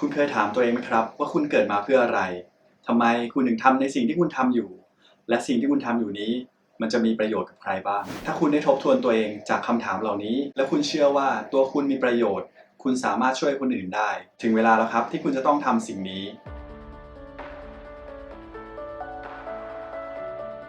คุณเคยถามตัวเองไหมครับ ว่าคุณเกิดมาเพื่ออะไรทำไมคุณถึงทำในสิ่งที่คุณทำอยู่ และสิ่งที่คุณทำอยู่นี้ มันจะมีประโยชน์กับใครบ้าง ถ้าคุณได้ทบทวนตัวเองจากคำถามเหล่านี้ และคุณเชื่อว่าตัวคุณมีประโยชน์ คุณสามารถช่วยคนอื่นได้ ถึงเวลาแล้วครับที่คุณจะต้องทำสิ่งนี้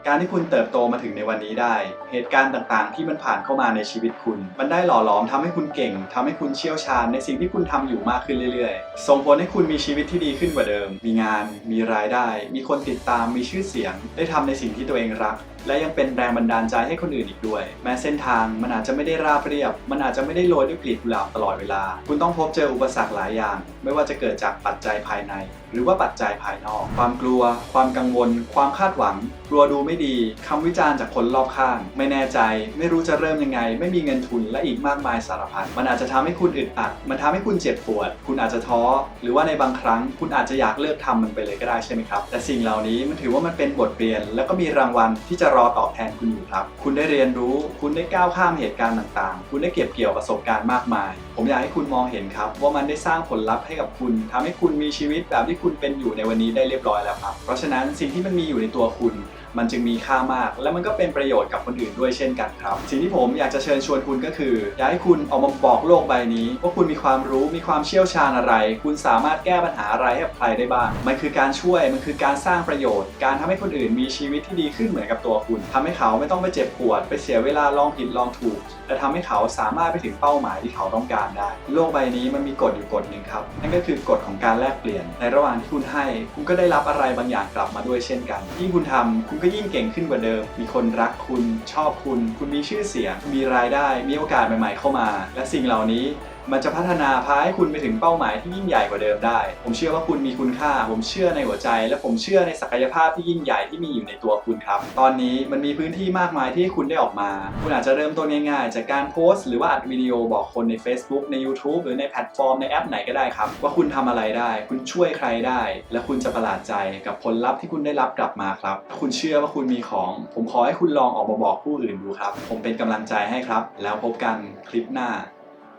การที่คุณเติบโตมาถึงในวันนี้ได้ เหตุการณ์ต่างๆ ที่มันผ่านเข้ามาในชีวิตคุณ มันได้หล่อหลอมทำให้คุณเก่งทำให้คุณเชี่ยวชาญในสิ่งที่คุณทำอยู่มากขึ้นเรื่อยๆ ส่งผลให้คุณมีชีวิตที่ดีขึ้นกว่าเดิม มีงาน มีรายได้ มีคนติดตาม มีชื่อเสียง ได้ทำในสิ่งที่ตัวเองรัก และยังเป็นแรงบันดาลใจให้คนอื่นอีกด้วย แม้เส้นทางมันอาจจะไม่ได้ราบเรียบ มันอาจจะไม่ได้โรยด้วยกลีบกุหลาบตลอดเวลา คุณต้องพบเจออุปสรรคหลายอย่าง ไม่ว่าจะเกิดจากปัจจัยภายใน หรือว่าปัจจัยภายนอก ความกลัว ความกังวล ความคาดหวัง กลัวดูไม่ดีคำวิจารณ์จากคนรอบข้าง ไม่แน่ใจ ไม่รู้จะเริ่มยังไง ไม่มีเงินทุนและอีกมากมายสารพัดมันอาจจะทำให้คุณอึดอัด มันทำให้คุณเจ็บปวด คุณอาจจะท้อ หรือว่าในบางครั้ง คุณอาจจะอยากเลิกทำมันไปเลยก็ได้ใช่ไหมครับ แต่สิ่งเหล่านี้มันถือว่ามันเป็นบทเรียน แล้วก็มีรางวัลที่จะรอตอบแทนคุณอยู่ครับ คุณได้เรียนรู้ คุณได้ก้าวข้ามเหตุการณ์ต่างๆ คุณได้เก็บเกี่ยวประสบการณ์มากมาย ผมอยากให้คุณมองเห็นครับว่ามันได้สร้างผลลัพธ์ให้กับคุณทำให้คุณมีชีวิตแบบที่คุณเป็นอยู่ในวันนี้ได้เรียบร้อยแล้วครับ เพราะฉะนั้นสิ่งที่มันมีอยู่ในตัวคุณ มันจึงมีค่ามาก และมันก็เป็นประโยชน์กับคนอื่นด้วยเช่นกันครับ สิ่งที่ผมอยากจะเชิญชวนคุณก็คือ อยากให้คุณออกมาบอกโลกใบนี้ว่าคุณมีความรู้มีความเชี่ยวชาญอะไร คุณสามารถแก้ปัญหาอะไรให้กับใครได้บ้าง มันคือการช่วยมันคือการสร้างประโยชน์ การทำให้คนอื่นมีชีวิตที่ดีขึ้นเหมือนกับตัวคุณทำให้เขาไม่ต้องไปเจ็บปวด ไปเสียเวลาลองผิดลองถูกและทำให้เขาสามารถไปถึงเป้าหมายที่เขาต้องการได้ โลกใบนี้มันมีกฎอยู่กฎหนึ่งครับนั่นก็คือกฎของการแลกเปลี่ยน ในระหว่างที่คุณให้ คุณก็ได้รับอะไรบางอย่างกลับมาด้วยเช่นกันยิ่งคุณทำคุณก็ยิ่งเก่งขึ้นกว่าเดิม มีคนรักคุณ ชอบคุณ คุณมีชื่อเสียง มีรายได้ มีโอกาสใหม่ ๆ เข้ามา และสิ่งเหล่านี้ มันจะพัฒนาพาให้คุณไปถึงเป้าหมายที่ยิ่งใหญ่กว่าเดิมได้ ผมเชื่อว่าคุณมีคุณค่า ผมเชื่อในหัวใจ และผมเชื่อในศักยภาพที่ยิ่งใหญ่ที่มีอยู่ในตัวคุณครับ ตอนนี้มันมีพื้นที่มากมายที่คุณได้ออกมา คุณอาจจะเริ่มต้นง่ายๆ จากการโพสต์หรือว่าอัดวิดีโอบอกคนใน Facebook ใน YouTube หรือในแพลตฟอร์มในแอปไหนก็ได้ครับ ว่าคุณทำอะไรได้ คุณช่วยใครได้ และคุณจะประหลาดใจกับผลลัพธ์ที่คุณได้รับกลับมาครับคุณเชื่อว่าคุณมีของ ผมขอให้คุณลองออกมาบอกผู้อื่นดูครับ ผมเป็นกำลังใจให้ครับ แล้วพบกันคลิปหน้า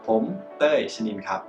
ผมเต้ยชนินครับ